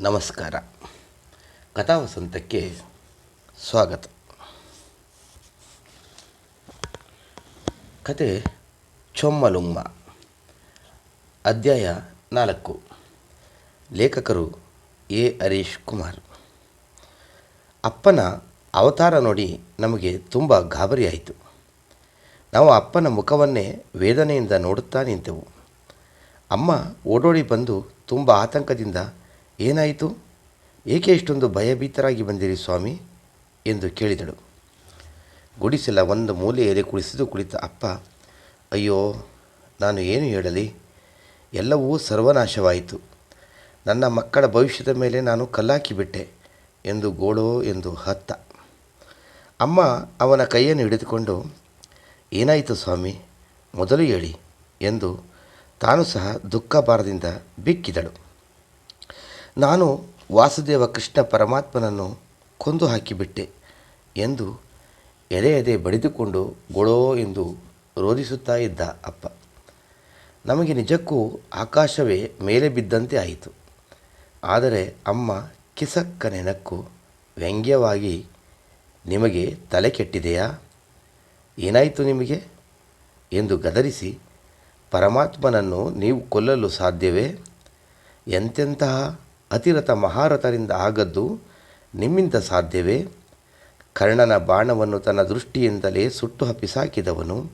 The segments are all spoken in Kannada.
ನಮಸ್ಕಾರ. ಕಥಾವಸಂತಕ್ಕೆ ಸ್ವಾಗತ. ಕತೆ ಚೊಮ್ಮಲುಮ್ಮ. ಅಧ್ಯಾಯ ನಾಲ್ಕು. ಲೇಖಕರು ಎ. ಹರೀಶ್ ಕುಮಾರ್. ಅಪ್ಪನ ಅವತಾರ ನೋಡಿ ನಮಗೆ ತುಂಬ ಗಾಬರಿಯಾಯಿತು. ನಾವು ಅಪ್ಪನ ಮುಖವನ್ನೇ ವೇದನೆಯಿಂದ ನೋಡುತ್ತಾ ನಿಂತೆವು. ಅಮ್ಮ ಓಡೋಡಿ ಬಂದು ತುಂಬ ಆತಂಕದಿಂದ ಏನಾಯಿತು? ಏಕೆ ಇಷ್ಟೊಂದು ಭಯಭೀತರಾಗಿ ಬಂದಿರಿ ಸ್ವಾಮಿ? ಎಂದು ಕೇಳಿದಳು. ಗುಡಿಸಲ ಒಂದು ಮೂಲೆಯಲ್ಲಿ ಕುಳಿಸಿದು ಕುಳಿತ ಅಪ್ಪ, ಅಯ್ಯೋ, ನಾನು ಏನು ಹೇಳಲಿ? ಎಲ್ಲವೂ ಸರ್ವನಾಶವಾಯಿತು. ನನ್ನ ಮಕ್ಕಳ ಭವಿಷ್ಯದ ಮೇಲೆ ನಾನು ಕಲ್ಲಾಕಿಬಿಟ್ಟೆ ಎಂದು ಗೋಳೋ ಎಂದು ಹತ್ತ. ಅಮ್ಮ ಅವನ ಕೈಯನ್ನು ಹಿಡಿದುಕೊಂಡು, ಏನಾಯಿತು ಸ್ವಾಮಿ? ಮೊದಲು ಹೇಳಿ ಎಂದು ತಾನು ಸಹ ದುಃಖ ಭಾರದಿಂದ ಬಿಕ್ಕಿದಳು. ನಾನು ವಾಸುದೇವ ಕೃಷ್ಣ ಪರಮಾತ್ಮನನ್ನು ಕೊಂದು ಹಾಕಿಬಿಟ್ಟೆ ಎಂದು ಎದೆ ಎದೆ ಬಡಿದುಕೊಂಡು ಗೊಳೋ ಎಂದು ರೋಧಿಸುತ್ತಾ ಇದ್ದ ಅಪ್ಪ. ನಮಗೆ ನಿಜಕ್ಕೂ ಆಕಾಶವೇ ಮೇಲೆ ಬಿದ್ದಂತೆ ಆಯಿತು. ಆದರೆ ಅಮ್ಮ ಕಿಸಕ್ಕ ನೆನಕ್ಕು ವ್ಯಂಗ್ಯವಾಗಿ, ನಿಮಗೆ ತಲೆ ಕೆಟ್ಟಿದೆಯಾ? ಏನಾಯಿತು ನಿಮಗೆ? ಎಂದು ಗದರಿಸಿ, ಪರಮಾತ್ಮನನ್ನು ನೀವು ಕೊಲ್ಲಲು ಸಾಧ್ಯವೇ? ಎಂತೆಂತಹ ಅತಿರಥ ಮಹಾರಥರಿಂದ ಆಗದ್ದು ನಿಮ್ಮಿಂದ ಸಾಧ್ಯವೇ? ಕರ್ಣನ ಬಾಣವನ್ನು ತನ್ನ ದೃಷ್ಟಿಯಿಂದಲೇ ಸುಟ್ಟು ಹಪ್ಪಿಸಾಕಿದವನು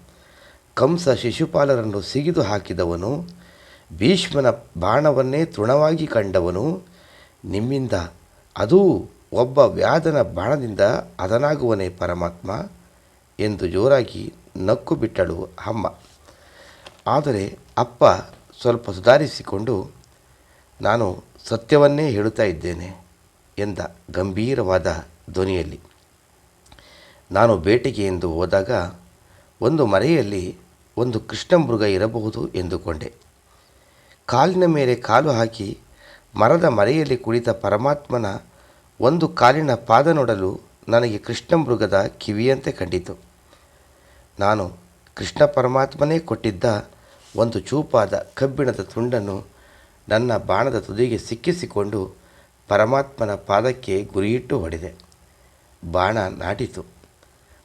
ಕಂಸ ಶಿಶುಪಾಲರನ್ನು ಸಿಗಿದು ಹಾಕಿದವನು, ಭೀಷ್ಮನ ಬಾಣವನ್ನೇ ತೃಣವಾಗಿ ಕಂಡವನು, ನಿಮ್ಮಿಂದ ಅದೂ ಒಬ್ಬ ವ್ಯಾಧನ ಬಾಣದಿಂದ ಅದನಾಗುವನೇ ಪರಮಾತ್ಮ? ಎಂದು ಜೋರಾಗಿ ನಕ್ಕು ಬಿಟ್ಟಳು ಅಮ್ಮ. ಆದರೆ ಅಪ್ಪ ಸ್ವಲ್ಪ ಸುಧಾರಿಸಿಕೊಂಡು, ನಾನು ಸತ್ಯವನ್ನೇ ಹೇಳುತ್ತಾ ಇದ್ದೇನೆ ಎಂದ ಗಂಭೀರವಾದ ಧ್ವನಿಯಲ್ಲಿ. ನಾನು ಬೇಟೆಗೆ ಎಂದು ಹೋದಾಗ ಒಂದು ಮರೆಯಲ್ಲಿ ಒಂದು ಕೃಷ್ಣಮೃಗ ಇರಬಹುದು ಎಂದುಕೊಂಡೆ. ಕಾಲಿನ ಮೇಲೆ ಕಾಲು ಹಾಕಿ ಮರದ ಮರೆಯಲ್ಲಿ ಕುಳಿತ ಪರಮಾತ್ಮನ ಒಂದು ಕಾಲಿನ ಪಾದ ನೋಡಲು ನನಗೆ ಕೃಷ್ಣಮೃಗದ ಕಿವಿಯಂತೆ ಕಂಡಿತು. ನಾನು ಕೃಷ್ಣ ಪರಮಾತ್ಮನೇ ಕೊಟ್ಟಿದ್ದ ಒಂದು ಚೂಪಾದ ಕಬ್ಬಿಣದ ತುಂಡನ್ನು ನನ್ನ ಬಾಣದ ತುದಿಗೆ ಸಿಕ್ಕಿಸಿಕೊಂಡು ಪರಮಾತ್ಮನ ಪಾದಕ್ಕೆ ಗುರಿಯಿಟ್ಟು ಹೊಡೆದೆ. ಬಾಣ ನಾಟಿತು.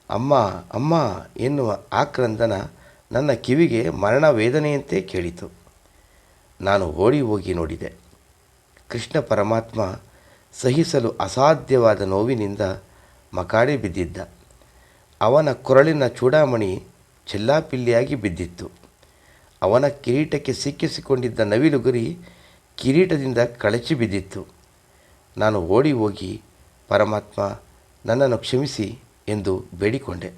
ಅಮ್ಮ ಅಮ್ಮ ಎನ್ನುವ ಆಕ್ರಂದನ ನನ್ನ ಕಿವಿಗೆ ಮರಣ ವೇದನೆಯಂತೆ ಕೇಳಿತು. ನಾನು ಓಡಿ ಹೋಗಿ ನೋಡಿದೆ. ಕೃಷ್ಣ ಪರಮಾತ್ಮ ಸಹಿಸಲು ಅಸಾಧ್ಯವಾದ ನೋವಿನಿಂದ ಮಕಾಡಿ ಬಿದ್ದಿದ್ದ. ಅವನ ಕೊರಳಿನ ಚೂಡಾಮಣಿ ಚೆಲ್ಲಾಪಿಲ್ಲಿಯಾಗಿ ಬಿದ್ದಿತ್ತು. ಅವನ ಕಿರೀಟಕ್ಕೆ ಸಿಕ್ಕಿಸಿಕೊಂಡಿದ್ದ ನವಿಲು ಗುರಿ ಕಿರೀಟದಿಂದ ಕಳಚಿ ಬಿದ್ದಿತ್ತು. ನಾನು ಓಡಿ ಹೋಗಿ, ಪರಮಾತ್ಮ, ನನ್ನನ್ನು ಕ್ಷಮಿಸಿ ಎಂದು ಬೇಡಿಕೊಂಡೆ.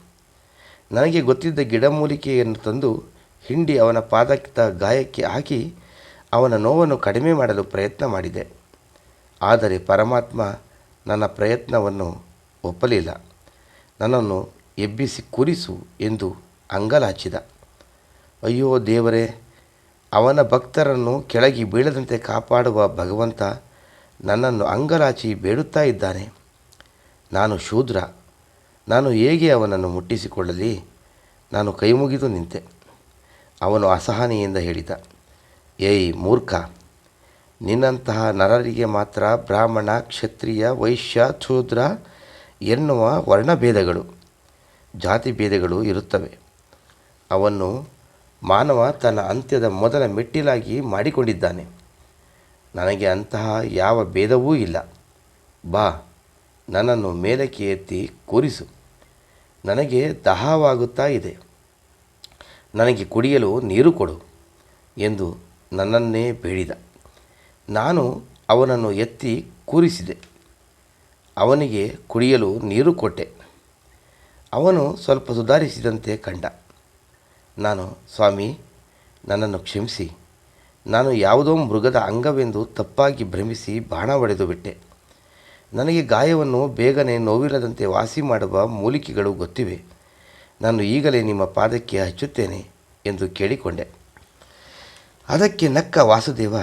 ನನಗೆ ಗೊತ್ತಿದ್ದ ಗಿಡಮೂಲಿಕೆಯನ್ನು ತಂದು ಹಿಂಡಿ ಅವನ ಪಾದಕ್ಕಿದ್ದ ಗಾಯಕ್ಕೆ ಹಾಕಿ ಅವನ ನೋವನ್ನು ಕಡಿಮೆ ಮಾಡಲು ಪ್ರಯತ್ನ ಮಾಡಿದೆ. ಆದರೆ ಪರಮಾತ್ಮ ನನ್ನ ಪ್ರಯತ್ನವನ್ನು ಒಪ್ಪಲಿಲ್ಲ. ನನ್ನನ್ನು ಎಬ್ಬಿಸಿ ಕೂರಿಸು ಎಂದು ಅಂಗಲಾಚಿದ. ಅಯ್ಯೋ ದೇವರೇ, ಅವನ ಭಕ್ತರನ್ನು ಕೆಳಗೆ ಬೀಳದಂತೆ ಕಾಪಾಡುವ ಭಗವಂತ ನನ್ನನ್ನು ಅಂಗರಾಚಿ ಬೇಡುತ್ತಾ ಇದ್ದಾನೆ. ನಾನು ಶೂದ್ರ, ನಾನು ಹೇಗೆ ಅವನನ್ನು ಮುಟ್ಟಿಸಿಕೊಳ್ಳಲಿ? ನಾನು ಕೈಮುಗಿದು ನಿಂತೆ. ಅವನು ಅಸಹನೆಯಿಂದ ಹೇಳಿದ, ಏಯ್ ಮೂರ್ಖ, ನಿನ್ನಂತಹ ನರರಿಗೆ ಮಾತ್ರ ಬ್ರಾಹ್ಮಣ, ಕ್ಷತ್ರಿಯ, ವೈಶ್ಯ, ಶೂದ್ರ ಎನ್ನುವ ವರ್ಣಭೇದಗಳು ಜಾತಿ ಭೇದಗಳು ಇರುತ್ತವೆ. ಅವನ್ನು ಮಾನವ ತನ್ನ ಅಂತ್ಯದ ಮೊದಲ ಮೆಟ್ಟಿಲಾಗಿ ಮಾಡಿಕೊಂಡಿದ್ದಾನೆ. ನನಗೆ ಅಂತಹ ಯಾವ ಭೇದವೂ ಇಲ್ಲ. ಬಾ, ನನ್ನನ್ನು ಮೇಲಕ್ಕೆ ಎತ್ತಿ ಕೂರಿಸು. ನನಗೆ ದಹವಾಗುತ್ತಾ ಇದೆ. ನನಗೆ ಕುಡಿಯಲು ನೀರು ಕೊಡು ಎಂದು ನನ್ನನ್ನೇ ಬೇಡಿದ. ನಾನು ಅವನನ್ನು ಎತ್ತಿ ಕೂರಿಸಿದೆ. ಅವನಿಗೆ ಕುಡಿಯಲು ನೀರು ಕೊಟ್ಟೆ. ಅವನು ಸ್ವಲ್ಪ ಸುಧಾರಿಸಿದಂತೆ ಕಂಡ. ನಾನು, ಸ್ವಾಮಿ, ನನ್ನನ್ನು ಕ್ಷಮಿಸಿ. ನಾನು ಯಾವುದೋ ಮೃಗದ ಅಂಗವೆಂದು ತಪ್ಪಾಗಿ ಭ್ರಮಿಸಿ ಬಾಣ ಹೊಡೆದು ಬಿಟ್ಟೆ. ನನಗೆ ಗಾಯವನ್ನು ಬೇಗನೆ ನೋವಿಲ್ಲದಂತೆ ವಾಸಿ ಮಾಡುವ ಮೂಲಿಕೆಗಳು ಗೊತ್ತಿವೆ. ನಾನು ಈಗಲೇ ನಿಮ್ಮ ಪಾದಕ್ಕೆ ಹಚ್ಚುತ್ತೇನೆ ಎಂದು ಕೇಳಿಕೊಂಡೆ. ಅದಕ್ಕೆ ನಕ್ಕ ವಾಸುದೇವ,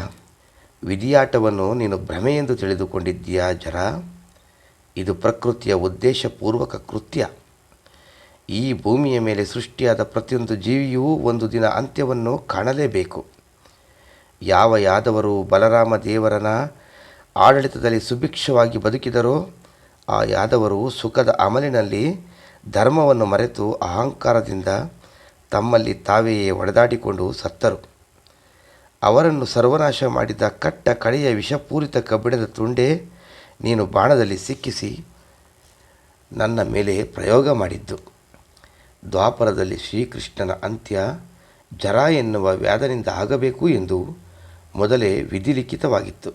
ವಿಧಿಯಾಟವನ್ನು ನೀನು ಭ್ರಮೆ ಎಂದು ತಿಳಿದುಕೊಂಡಿದ್ದೀಯಾ ಜರ? ಇದು ಪ್ರಕೃತಿಯ ಉದ್ದೇಶಪೂರ್ವಕ ಕೃತ್ಯ. ಈ ಭೂಮಿಯ ಮೇಲೆ ಸೃಷ್ಟಿಯಾದ ಪ್ರತಿಯೊಂದು ಜೀವಿಯೂ ಒಂದು ದಿನ ಅಂತ್ಯವನ್ನು ಕಾಣಲೇಬೇಕು. ಯಾವ ಯಾದವರು ಬಲರಾಮ ದೇವರನ ಆಡಳಿತದಲ್ಲಿ ಸುಭಿಕ್ಷವಾಗಿ ಬದುಕಿದರೋ, ಆ ಯಾದವರು ಸುಖದ ಅಮಲಿನಲ್ಲಿ ಧರ್ಮವನ್ನು ಮರೆತು ಅಹಂಕಾರದಿಂದ ತಮ್ಮಲ್ಲಿ ತಾವೆಯೇ ಒಡೆದಾಡಿಕೊಂಡು ಸತ್ತರು. ಅವರನ್ನು ಸರ್ವನಾಶ ಮಾಡಿದ ಕಟ್ಟ ಕಡೆಯ ವಿಷಪೂರಿತ ಕಬ್ಬಿಣದ ತುಂಡೆ ನೀನು ಬಾಣದಲ್ಲಿ ಸಿಕ್ಕಿಸಿ ನನ್ನ ಮೇಲೆ ಪ್ರಯೋಗ ಮಾಡಿದ್ದು. ದ್ವಾಪರದಲ್ಲಿ ಶ್ರೀಕೃಷ್ಣನ ಅಂತ್ಯ ಜರ ಎನ್ನುವ ವ್ಯಾಧನಿಂದ ಆಗಬೇಕು ಎಂದು ಮೊದಲೇ ವಿಧಿಲಿಖಿತವಾಗಿತ್ತು.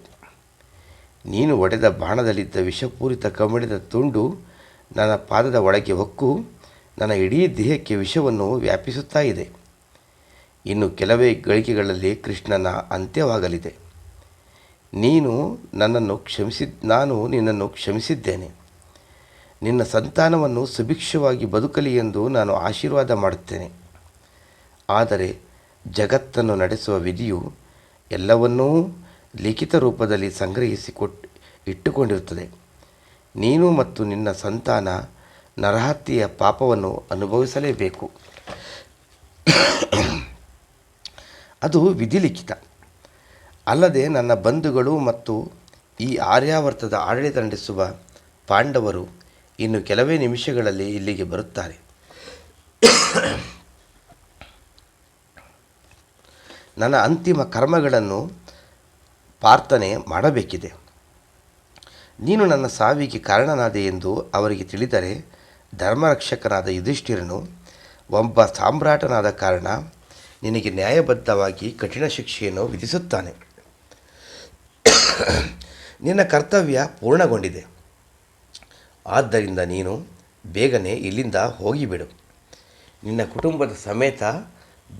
ನೀನು ಒಡೆದ ಬಾಣದಲ್ಲಿದ್ದ ವಿಷಪೂರಿತ ಕಮಿಣದ ತುಂಡು ನನ್ನ ಪಾದದ ಒಳಗೆ ಹೊಕ್ಕು, ನನ್ನ ಇಡೀ ದೇಹಕ್ಕೆ ವಿಷವನ್ನು ವ್ಯಾಪಿಸುತ್ತಾ ಇದೆ. ಇನ್ನು ಕೆಲವೇ ಗಳಿಕೆಗಳಲ್ಲಿ ಕೃಷ್ಣನ ಅಂತ್ಯವಾಗಲಿದೆ. ನೀನು ನನ್ನನ್ನು ಕ್ಷಮಿಸಿದ್ ನಾನು ನಿನ್ನನ್ನು ಕ್ಷಮಿಸಿದ್ದೇನೆ. ನಿನ್ನ ಸಂತಾನವನ್ನು ಸುಭಿಕ್ಷವಾಗಿ ಬದುಕಲಿ ಎಂದು ನಾನು ಆಶೀರ್ವಾದ ಮಾಡುತ್ತೇನೆ. ಆದರೆ ಜಗತ್ತನ್ನು ನಡೆಸುವ ವಿಧಿಯು ಎಲ್ಲವನ್ನೂ ಲಿಖಿತ ರೂಪದಲ್ಲಿ ಸಂಗ್ರಹಿಸಿ ಕೊಟ್ ಇಟ್ಟುಕೊಂಡಿರುತ್ತದೆ. ನೀನು ಮತ್ತು ನಿನ್ನ ಸಂತಾನ ನರಹತ್ಯೆಯ ಪಾಪವನ್ನು ಅನುಭವಿಸಲೇಬೇಕು. ಅದು ವಿಧಿಲಿಖಿತ. ಅಲ್ಲದೆ ನನ್ನ ಬಂಧುಗಳು ಮತ್ತು ಈ ಆರ್ಯಾವರ್ತದ ಆಡಳಿತ ನಡೆಸುವ ಪಾಂಡವರು ಇನ್ನು ಕೆಲವೇ ನಿಮಿಷಗಳಲ್ಲಿ ಇಲ್ಲಿಗೆ ಬರುತ್ತಾರೆ. ನನ್ನ ಅಂತಿಮ ಕರ್ಮಗಳನ್ನು ಪ್ರಾರ್ಥನೆ ಮಾಡಬೇಕಿದೆ. ನೀನು ನನ್ನ ಸಾವಿಗೆ ಕಾರಣನಾದೆ ಎಂದು ಅವರಿಗೆ ತಿಳಿದರೆ ಧರ್ಮರಕ್ಷಕನಾದ ಯುಧಿಷ್ಠಿರನು ಒಬ್ಬ ಸಾಮ್ರಾಟನಾದ ಕಾರಣ ನಿನಗೆ ನ್ಯಾಯಬದ್ಧವಾಗಿ ಕಠಿಣ ಶಿಕ್ಷೆಯನ್ನು ವಿಧಿಸುತ್ತಾನೆ. ನಿನ್ನ ಕರ್ತವ್ಯ ಪೂರ್ಣಗೊಂಡಿದೆ. ಆದ್ದರಿಂದ ನೀನು ಬೇಗನೆ ಇಲ್ಲಿಂದ ಹೋಗಿಬಿಡು. ನಿನ್ನ ಕುಟುಂಬದ ಸಮೇತ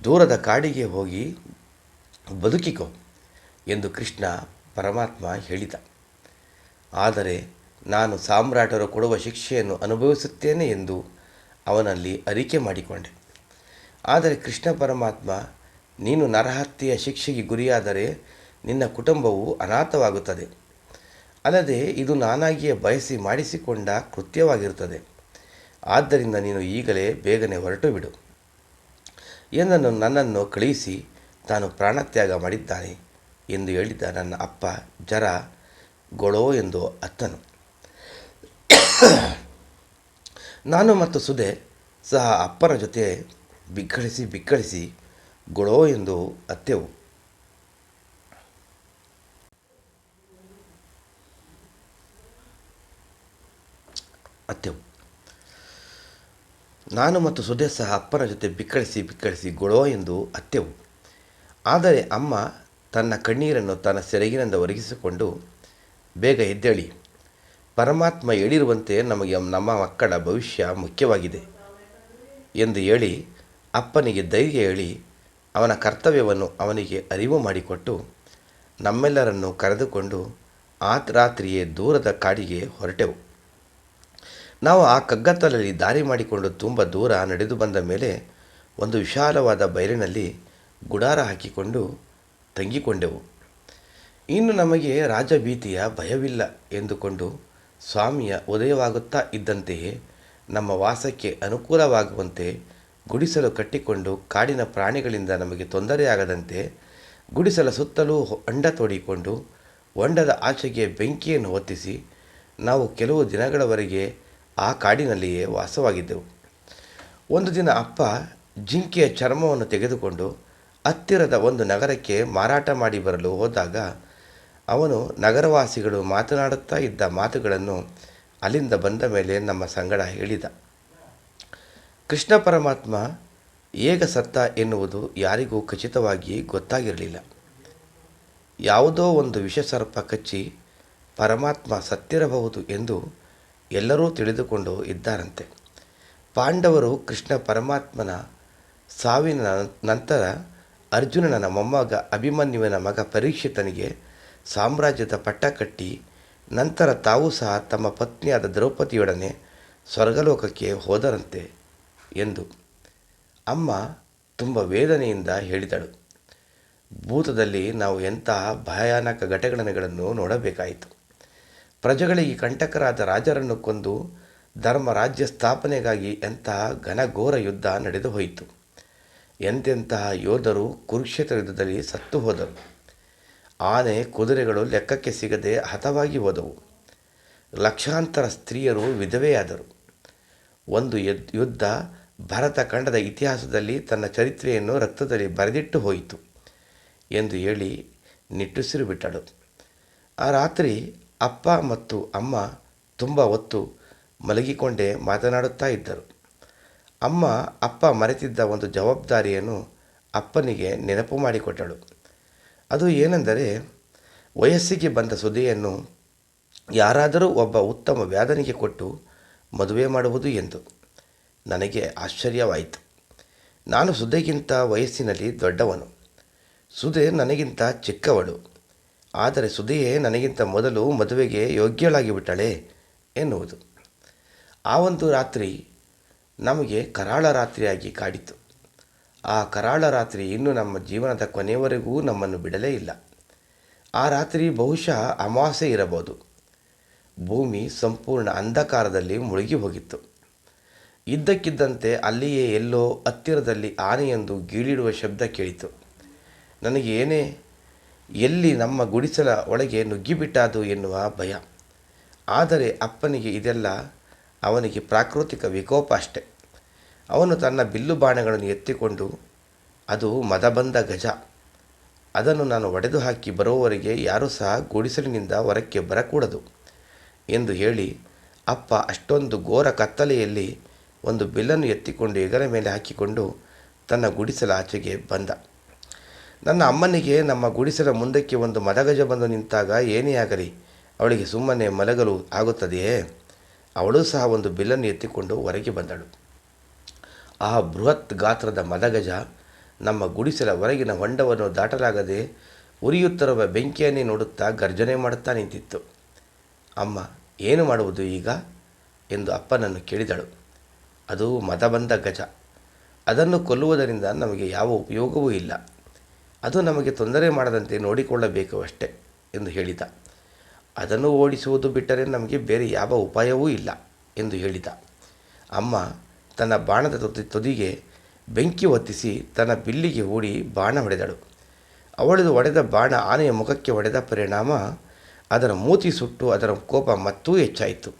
ದೂರದ ಕಾಡಿಗೆ ಹೋಗಿ ಬದುಕಿಕೋ ಎಂದು ಕೃಷ್ಣ ಪರಮಾತ್ಮ ಹೇಳಿದ. ಆದರೆ ನಾನು ಸಾಮ್ರಾಟರು ಕೊಡುವ ಶಿಕ್ಷೆಯನ್ನು ಅನುಭವಿಸುತ್ತೇನೆ ಎಂದು ಅವನಲ್ಲಿ ಅರಿಕೆ ಮಾಡಿಕೊಂಡೆ. ಆದರೆ ಕೃಷ್ಣ ಪರಮಾತ್ಮ, ನೀನು ನರಹತ್ಯೆಯ ಶಿಕ್ಷೆಗೆ ಗುರಿಯಾದರೆ ನಿನ್ನ ಕುಟುಂಬವು ಅನಾಥವಾಗುತ್ತದೆ. ಅಲ್ಲದೆ ಇದು ನಾನಾಗಿಯೇ ಬಯಸಿ ಮಾಡಿಸಿಕೊಂಡ ಕೃತ್ಯವಾಗಿರುತ್ತದೆ. ಆದ್ದರಿಂದ ನೀನು ಈಗಲೇ ಬೇಗನೆ ಹೊರಟು ಬಿಡು ಎಂದನು ನನ್ನನ್ನು ಕಳುಹಿಸಿ, ತಾನು ಪ್ರಾಣತ್ಯಾಗ ಮಾಡಿದ್ದಾನೆ ಎಂದು ಹೇಳಿದ ನನ್ನ ಅಪ್ಪ ಜರ ಗೊಳೋ ಎಂದು ಅತ್ತನು. ನಾನು ಮತ್ತು ಸುದೆ ಸಹ ಅಪ್ಪನ ಜೊತೆ ಬಿಕ್ಕಳಿಸಿ ಬಿಕ್ಕಳಿಸಿ ಗೊಳೋ ಎಂದು ಅತ್ತೆವು. ಅತ್ತೆವು. ನಾನು ಮತ್ತು ಸುದೆ ಸಹ ಅಪ್ಪನ ಜೊತೆ ಬಿಕ್ಕಳಿಸಿ ಬಿಕ್ಕಳಿಸಿ ಗೊಳೋ ಎಂದು ಅತ್ತೆವು. ಆದರೆ ಅಮ್ಮ ತನ್ನ ಕಣ್ಣೀರನ್ನು ತನ್ನ ಸೆರಗಿನಿಂದ ಒರಗಿಸಿಕೊಂಡು, ಬೇಗ ಎದ್ದೇಳಿ, ಪರಮಾತ್ಮ ಹೇಳಿರುವಂತೆ ನಮಗೆ ನಮ್ಮ ಮಕ್ಕಳ ಭವಿಷ್ಯ ಮುಖ್ಯವಾಗಿದೆ ಎಂದು ಹೇಳಿ, ಅಪ್ಪನಿಗೆ ಧೈರ್ಯ ಹೇಳಿ, ಅವನ ಕರ್ತವ್ಯವನ್ನು ಅವನಿಗೆ ಅರಿವು ಮಾಡಿಕೊಟ್ಟು, ನಮ್ಮೆಲ್ಲರನ್ನು ಕರೆದುಕೊಂಡು ಆ ರಾತ್ರಿಯೇ ದೂರದ ಕಾಡಿಗೆ ಹೊರಟೆವು. ನಾವು ಆ ಕಗ್ಗತ್ತಲಲ್ಲಿ ದಾರಿ ಮಾಡಿಕೊಂಡು ತುಂಬ ದೂರ ನಡೆದು ಬಂದ ಮೇಲೆ ಒಂದು ವಿಶಾಲವಾದ ಬಯಲಿನಲ್ಲಿ ಗುಡಾರ ಹಾಕಿಕೊಂಡು ತಂಗಿಕೊಂಡೆವು. ಇನ್ನು ನಮಗೆ ರಾಜಭೀತಿಯ ಭಯವಿಲ್ಲ ಎಂದುಕೊಂಡು ಸ್ವಾಮಿಯ ಉದಯವಾಗುತ್ತಾ ಇದ್ದಂತೆಯೇ ನಮ್ಮ ವಾಸಕ್ಕೆ ಅನುಕೂಲವಾಗುವಂತೆ ಗುಡಿಸಲು ಕಟ್ಟಿಕೊಂಡು ಕಾಡಿನ ಪ್ರಾಣಿಗಳಿಂದ ನಮಗೆ ತೊಂದರೆಯಾಗದಂತೆ ಗುಡಿಸಲ ಸುತ್ತಲೂ ಹೊಂಡ ತೊಡಿಕೊಂಡು, ಹೊಂಡದ ಆಚೆಗೆ ಬೆಂಕಿಯನ್ನು ಹೊತ್ತಿಸಿ ನಾವು ಕೆಲವು ದಿನಗಳವರೆಗೆ ಆ ಕಾಡಿನಲ್ಲಿಯೇ ವಾಸವಾಗಿದ್ದೆವು. ಒಂದು ದಿನ ಅಪ್ಪ ಜಿಂಕೆಯ ಚರ್ಮವನ್ನು ತೆಗೆದುಕೊಂಡು ಹತ್ತಿರದ ಒಂದು ನಗರಕ್ಕೆ ಮಾರಾಟ ಮಾಡಿ ಬರಲು ಹೋದಾಗ ಅವನು ನಗರವಾಸಿಗಳು ಮಾತನಾಡುತ್ತಾ ಇದ್ದ ಮಾತುಗಳನ್ನು ಅಲ್ಲಿಂದ ಬಂದ ಮೇಲೆ ನಮ್ಮ ಸಂಗಡ ಹೇಳಿದ. ಕೃಷ್ಣ ಪರಮಾತ್ಮ ಹೇಗ ಸತ್ತ ಎನ್ನುವುದು ಯಾರಿಗೂ ಖಚಿತವಾಗಿ ಗೊತ್ತಾಗಿರಲಿಲ್ಲ. ಯಾವುದೋ ಒಂದು ವಿಷಸರ್ಪ ಕಚ್ಚಿ ಪರಮಾತ್ಮ ಸತ್ತಿರಬಹುದು ಎಂದು ಎಲ್ಲರೂ ತಿಳಿದುಕೊಂಡು ಇದ್ದಾರಂತೆ. ಪಾಂಡವರು ಕೃಷ್ಣ ಪರಮಾತ್ಮನ ಸಾವಿನ ನಂತರ ಅರ್ಜುನನ ಮೊಮ್ಮಗ ಅಭಿಮನ್ಯುವಿನ ಮಗ ಪರೀಕ್ಷಿತನಿಗೆ ಸಾಮ್ರಾಜ್ಯದ ಪಟ್ಟ ಕಟ್ಟಿ, ನಂತರ ತಾವು ಸಹ ತಮ್ಮ ಪತ್ನಿಯಾದ ದ್ರೌಪದಿಯೊಡನೆ ಸ್ವರ್ಗಲೋಕಕ್ಕೆ ಹೋದರಂತೆ ಎಂದು ಅಮ್ಮ ತುಂಬ ವೇದನೆಯಿಂದ ಹೇಳಿದಳು. ಭೂತದಲ್ಲಿ ನಾವು ಎಂತಹ ಭಯಾನಕ ಘಟನೆಗಳನ್ನು ನೋಡಬೇಕಾಯಿತು. ಪ್ರಜೆಗಳಿಗೆ ಕಂಟಕರಾದ ರಾಜರನ್ನು ಕೊಂದು ಧರ್ಮ ರಾಜ್ಯ ಸ್ಥಾಪನೆಗಾಗಿ ಎಂತಹ ಘನಘೋರ ಯುದ್ಧ ನಡೆದು ಹೋಯಿತು. ಎಂತೆಂತಹ ಯೋಧರು ಕುರುಕ್ಷೇತ್ರ ಯುದ್ಧದಲ್ಲಿ ಸತ್ತು ಹೋದರು. ಆನೆ, ಕುದುರೆಗಳು ಲೆಕ್ಕಕ್ಕೆ ಸಿಗದೆ ಹತವಾಗಿ ಹೋದವು. ಲಕ್ಷಾಂತರ ಸ್ತ್ರೀಯರು ವಿಧವೆಯಾದರು. ಒಂದು ಯದ್, ಯುದ್ಧ ಭರತ ಖಂಡದ ಇತಿಹಾಸದಲ್ಲಿ ತನ್ನ ಚರಿತ್ರೆಯನ್ನು ರಕ್ತದಲ್ಲಿ ಬರೆದಿಟ್ಟು ಹೋಯಿತು ಎಂದು ಹೇಳಿ ನಿಟ್ಟುಸಿರು ಬಿಟ್ಟಳು. ಆ ರಾತ್ರಿ ಅಪ್ಪ ಮತ್ತು ಅಮ್ಮ ತುಂಬ ಹೊತ್ತು ಮಲಗಿಕೊಂಡೇ ಮಾತನಾಡುತ್ತಾ ಇದ್ದರು. ಅಮ್ಮ, ಅಪ್ಪ ಮರೆತಿದ್ದ ಒಂದು ಜವಾಬ್ದಾರಿಯನ್ನು ಅಪ್ಪನಿಗೆ ನೆನಪು ಮಾಡಿಕೊಟ್ಟಳು. ಅದು ಏನೆಂದರೆ, ವಯಸ್ಸಿಗೆ ಬಂದ ಸುದೆಯನ್ನು ಯಾರಾದರೂ ಒಬ್ಬ ಉತ್ತಮ ವ್ಯಾಧನಿಗೆ ಕೊಟ್ಟು ಮದುವೆ ಮಾಡುವುದು ಎಂದು ನನಗೆ ಆಶ್ಚರ್ಯವಾಯಿತು. ನಾನು ಸುದೆಗಿಂತ ವಯಸ್ಸಿನಲ್ಲಿ ದೊಡ್ಡವನು. ಸುದೆ ನನಗಿಂತ ಚಿಕ್ಕವಳು. ಆದರೆ ಸುಧಿಯೇ ನನಗಿಂತ ಮೊದಲು ಮದುವೆಗೆ ಯೋಗ್ಯಳಾಗಿ ಬಿಟ್ಟಳೆ ಎನ್ನುವುದು. ಆ ಒಂದು ರಾತ್ರಿ ನಮಗೆ ಕರಾಳ ರಾತ್ರಿಯಾಗಿ ಕಾಡಿತು. ಆ ಕರಾಳ ರಾತ್ರಿ ಇನ್ನೂ ನಮ್ಮ ಜೀವನದ ಕೊನೆಯವರೆಗೂ ನಮ್ಮನ್ನು ಬಿಡಲೇ ಇಲ್ಲ. ಆ ರಾತ್ರಿ ಬಹುಶಃ ಅಮಾವಾಸ್ಯೆ ಇರಬಹುದು. ಭೂಮಿ ಸಂಪೂರ್ಣ ಅಂಧಕಾರದಲ್ಲಿ ಮುಳುಗಿ ಹೋಗಿತ್ತು. ಇದ್ದಕ್ಕಿದ್ದಂತೆ ಅಲ್ಲಿಯೇ ಎಲ್ಲೋ ಹತ್ತಿರದಲ್ಲಿ ಆನೆಯೊಂದು ಗೀಳಿಡುವ ಶಬ್ದ ಕೇಳಿತು. ನನಗೆ ಏನೇ ಎಲ್ಲಿ ನಮ್ಮ ಗುಡಿಸಲ ಒಳಗೆ ನುಗ್ಗಿಬಿಟ್ಟಾದು ಎನ್ನುವ ಭಯ. ಆದರೆ ಅಪ್ಪನಿಗೆ ಇದೆಲ್ಲ ಅವನಿಗೆ ಪ್ರಾಕೃತಿಕ ವಿಕೋಪ ಅಷ್ಟೆ. ಅವನು ತನ್ನ ಬಿಲ್ಲು ಬಾಣಗಳನ್ನು ಎತ್ತಿಕೊಂಡು, ಅದು ಮದಬಂದ ಗಜ. ಅದನ್ನು ನಾನು ಒಡೆದು ಹಾಕಿ ಬರುವವರೆಗೆ ಯಾರೂ ಸಹ ಗುಡಿಸಲಿನಿಂದ ಹೊರಕ್ಕೆ ಬರಕೂಡದು ಎಂದು ಹೇಳಿ ಅಪ್ಪ ಅಷ್ಟೊಂದು ಘೋರ ಕತ್ತಲೆಯಲ್ಲಿ ಒಂದು ಬಿಲ್ಲನ್ನು ಎತ್ತಿಕೊಂಡು ಎಗರ ಮೇಲೆ ಹಾಕಿಕೊಂಡು ತನ್ನ ಗುಡಿಸಲ ಆಚೆಗೆ ಬಂದ. ನನ್ನ ಅಮ್ಮನಿಗೆ ನಮ್ಮ ಗುಡಿಸಲ ಮುಂದಕ್ಕೆ ಒಂದು ಮದಗಜ ಬಂದು ನಿಂತಾಗ ಏನೇ ಆಗಲಿ, ಅವಳಿಗೆ ಸುಮ್ಮನೆ ಮಲಗಲು ಆಗುತ್ತದೆಯೇ? ಅವಳು ಸಹ ಒಂದು ಬಿಲ್ಲನ್ನು ಎತ್ತಿಕೊಂಡು ಹೊರಗೆ ಬಂದಳು. ಆ ಬೃಹತ್ ಗಾತ್ರದ ಮದಗಜ ನಮ್ಮ ಗುಡಿಸಲ ಹೊರಗಿನ ಹೊಂಡವನ್ನು ದಾಟಲಾಗದೆ ಉರಿಯುತ್ತಿರುವ ಬೆಂಕಿಯನ್ನೇ ನೋಡುತ್ತಾ ಗರ್ಜನೆ ಮಾಡುತ್ತಾ ನಿಂತಿತ್ತು. ಅಮ್ಮ, ಏನು ಮಾಡುವುದು ಈಗ? ಎಂದು ಅಪ್ಪನನ್ನು ಕೇಳಿದಳು. ಅದು ಮದ ಬಂದ ಗಜ. ಅದನ್ನು ಕೊಲ್ಲುವುದರಿಂದ ನಮಗೆ ಯಾವ ಉಪಯೋಗವೂ ಇಲ್ಲ. ಅದು ನಮಗೆ ತೊಂದರೆ ಮಾಡದಂತೆ ನೋಡಿಕೊಳ್ಳಬೇಕು ಅಷ್ಟೆ ಎಂದು ಹೇಳಿದ. ಅದನ್ನು ಓಡಿಸುವುದು ಬಿಟ್ಟರೆ ನಮಗೆ ಬೇರೆ ಯಾವ ಉಪಾಯವೂ ಇಲ್ಲ ಎಂದು ಹೇಳಿದ. ಅಮ್ಮ ತನ್ನ ಬಾಣದ ತುದಿ ತುದಿಗೆ ಬೆಂಕಿ ಹೊತ್ತಿಸಿ ತನ್ನ ಬಿಲ್ಲಿಗೆ ಓಡಿ ಬಾಣ ಹೊಡೆದಳು. ಅವಳದು ಒಡೆದ ಬಾಣ ಆನೆಯ ಮುಖಕ್ಕೆ ಹೊಡೆದ ಪರಿಣಾಮ ಅದರ ಮೂತಿ ಸುಟ್ಟು ಅದರ ಕೋಪ ಮತ್ತೂ ಹೆಚ್ಚಾಯಿತು.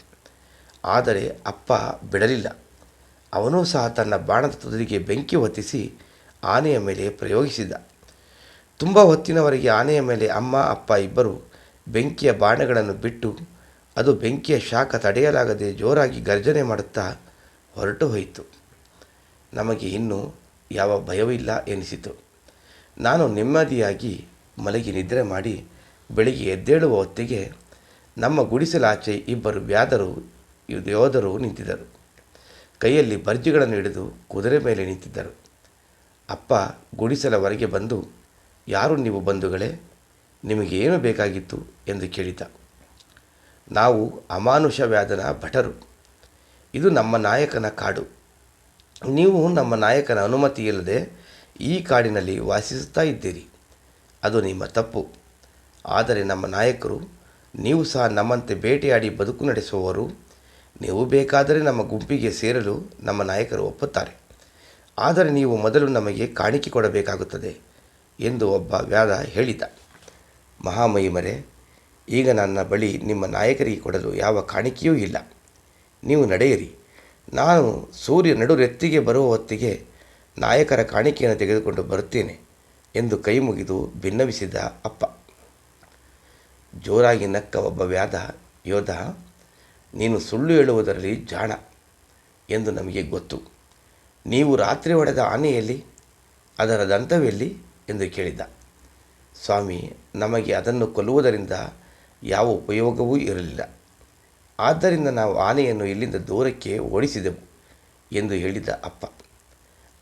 ಆದರೆ ಅಪ್ಪ ಬಿಡಲಿಲ್ಲ. ಅವನೂ ಸಹ ತನ್ನ ಬಾಣದ ತುದಿಗೆ ಬೆಂಕಿ ಹೊತ್ತಿಸಿ ಆನೆಯ ಮೇಲೆ ಪ್ರಯೋಗಿಸಿದ. ತುಂಬ ಹೊತ್ತಿನವರೆಗೆ ಆನೆಯ ಮೇಲೆ ಅಮ್ಮ, ಅಪ್ಪ ಇಬ್ಬರು ಬೆಂಕಿಯ ಬಾಣಗಳನ್ನು ಬಿಟ್ಟು ಅದು ಬೆಂಕಿಯ ಶಾಖ ತಡೆಯಲಾಗದೆ ಜೋರಾಗಿ ಗರ್ಜನೆ ಮಾಡುತ್ತಾ ಹೊರಟು ಹೋಯಿತು. ನಮಗೆ ಇನ್ನೂ ಯಾವ ಭಯವಿಲ್ಲ ಎನಿಸಿತು. ನಾನು ನೆಮ್ಮದಿಯಾಗಿ ಮಲಗಿ ನಿದ್ರೆ ಮಾಡಿ ಬೆಳಿಗ್ಗೆ ಎದ್ದೇಳುವ ಹೊತ್ತಿಗೆ ನಮ್ಮ ಗುಡಿಸಲಾಚೆ ಇಬ್ಬರು ವ್ಯಾದರು ಯೋಧರು ನಿಂತಿದ್ದರು. ಕೈಯಲ್ಲಿ ಬರ್ಜಿಗಳನ್ನು ಹಿಡಿದು ಕುದುರೆ ಮೇಲೆ ನಿಂತಿದ್ದರು. ಅಪ್ಪ ಗುಡಿಸಲ ಹೊರಗೆ ಬಂದು ಯಾರು ನೀವು ಬಂಧುಗಳೇ? ನಿಮಗೇನು ಬೇಕಾಗಿತ್ತು? ಎಂದು ಕೇಳಿದ. ನಾವು ಅಮಾನುಷ ವ್ಯಾಧನ ಭಟರು. ಇದು ನಮ್ಮ ನಾಯಕನ ಕಾಡು. ನೀವು ನಮ್ಮ ನಾಯಕನ ಅನುಮತಿ ಇಲ್ಲದೆ ಈ ಕಾಡಿನಲ್ಲಿ ವಾಸಿಸುತ್ತಾ ಇದ್ದೀರಿ. ಅದು ನಿಮ್ಮ ತಪ್ಪು. ಆದರೆ ನಮ್ಮ ನಾಯಕರು, ನೀವು ಸಹ ನಮ್ಮಂತೆ ಬೇಟೆಯಾಡಿ ಬದುಕು ನಡೆಸುವವರು. ನೀವು ಬೇಕಾದರೆ ನಮ್ಮ ಗುಂಪಿಗೆ ಸೇರಲು ನಮ್ಮ ನಾಯಕರು ಒಪ್ಪುತ್ತಾರೆ. ಆದರೆ ನೀವು ಮೊದಲು ನಮಗೆ ಕಾಣಿಕೆ ಕೊಡಬೇಕಾಗುತ್ತದೆ. ಎಂದು ಒಬ್ಬ ವ್ಯಾದ ಹೇಳಿದ. ಮಹಾಮಹಿಮರೇ, ಈಗ ನನ್ನ ಬಳಿ ನಿಮ್ಮ ನಾಯಕರಿಗೆ ಕೊಡಲು ಯಾವ ಕಾಣಿಕೆಯೂ ಇಲ್ಲ. ನೀವು ನಡೆಯಿರಿ. ನಾನು ಸೂರ್ಯ ನಡುರೆತ್ತಿಗೆ ಬರುವ ಹೊತ್ತಿಗೆ ನಾಯಕರ ಕಾಣಿಕೆಯನ್ನು ತೆಗೆದುಕೊಂಡು ಬರುತ್ತೇನೆ ಎಂದು ಕೈ ಮುಗಿದು ಭಿನ್ನವಿಸಿದ ಅಪ್ಪ. ಜೋರಾಗಿ ನಕ್ಕ ಒಬ್ಬ ವ್ಯಾಧ ಯೋಧ, ನೀನು ಸುಳ್ಳು ಹೇಳುವುದರಲ್ಲಿ ಜಾಣ ಎಂದು ನಮಗೆ ಗೊತ್ತು. ನೀವು ರಾತ್ರಿ ಹೊಡೆದ ಆನೆಯಲ್ಲಿ, ಅದರ ದಂತವೆಲ್ಲಿ? ಎಂದು ಕೇಳಿದ ಸ್ವಾಮಿ, ನಮಗೆ ಅದನ್ನು ಕೊಲ್ಲುವುದರಿಂದ ಯಾವ ಉಪಯೋಗವೂ ಇರಲಿಲ್ಲ. ಆದ್ದರಿಂದ ನಾವು ಆನೆಯನ್ನು ಇಲ್ಲಿಂದ ದೂರಕ್ಕೆ ಓಡಿಸಿದೆವು ಎಂದು ಹೇಳಿದ ಅಪ್ಪ.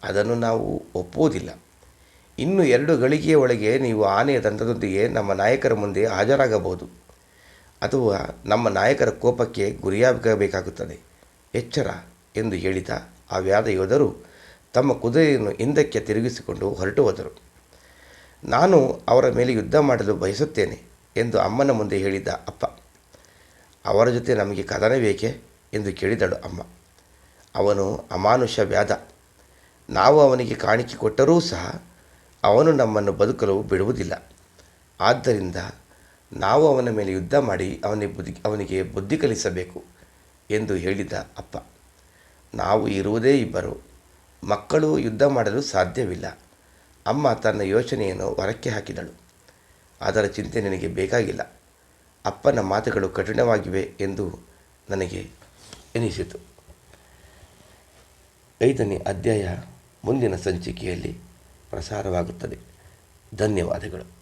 ಅದನ್ನು ನಾವು ಒಪ್ಪುವುದಿಲ್ಲ. ಇನ್ನು ಎರಡು ಗಳಿಗೆಯ ಒಳಗೆ ನೀವು ಆನೆಯ ದಂತದೊಂದಿಗೆ ನಮ್ಮ ನಾಯಕರ ಮುಂದೆ ಹಾಜರಾಗಬಹುದು. ಅಥವಾ ನಮ್ಮ ನಾಯಕರ ಕೋಪಕ್ಕೆ ಗುರಿಯಾಗಬೇಕಾಗುತ್ತದೆ. ಎಚ್ಚರ ಎಂದು ಹೇಳಿದ ಆ ವ್ಯಾಧ ಯೋಧರು ತಮ್ಮ ಕುದುರೆಯನ್ನು ಹಿಂದಕ್ಕೆ ತಿರುಗಿಸಿಕೊಂಡು ಹೊರಟು ಹೋದರು. ನಾನು ಅವರ ಮೇಲೆ ಯುದ್ಧ ಮಾಡಲು ಬಯಸುತ್ತೇನೆ ಎಂದು ಅಮ್ಮನ ಮುಂದೆ ಹೇಳಿದ ಅಪ್ಪ. ಅವರ ಜೊತೆ ನಮಗೆ ಕದನ ಬೇಕೆ ಎಂದು ಕೇಳಿದಳು ಅಮ್ಮ. ಅವನು ಅಮಾನುಷ ವ್ಯಾಧ. ನಾವು ಅವನಿಗೆ ಕಾಣಿಕೆ ಕೊಟ್ಟರೂ ಸಹ ಅವನು ನಮ್ಮನ್ನು ಬದುಕಲು ಬಿಡುವುದಿಲ್ಲ. ಆದ್ದರಿಂದ ನಾವು ಅವನ ಮೇಲೆ ಯುದ್ಧ ಮಾಡಿ ಅವನಿಗೆ ಬುದ್ಧಿ ಅವನಿಗೆ ಬುದ್ಧಿ ಕಲಿಸಬೇಕು ಎಂದು ಹೇಳಿದ ಅಪ್ಪ. ನಾವು ಇರುವುದೇ ಇಬ್ಬರು. ಮಕ್ಕಳು ಯುದ್ಧ ಮಾಡಲು ಸಾಧ್ಯವಿಲ್ಲ. ಅಮ್ಮ ತನ್ನ ಯೋಚನೆಯನ್ನು ಹೊರಕ್ಕೆ ಹಾಕಿದಳು. ಅದರ ಚಿಂತೆ ನನಗೆ ಬೇಕಾಗಿಲ್ಲ. ಅಪ್ಪನ ಮಾತುಗಳು ಕಠಿಣವಾಗಿವೆ ಎಂದು ನನಗೆ ಎನಿಸಿತು. ಐದನೇ ಅಧ್ಯಾಯ ಮುಂದಿನ ಸಂಚಿಕೆಯಲ್ಲಿ ಪ್ರಸಾರವಾಗುತ್ತದೆ. ಧನ್ಯವಾದಗಳು.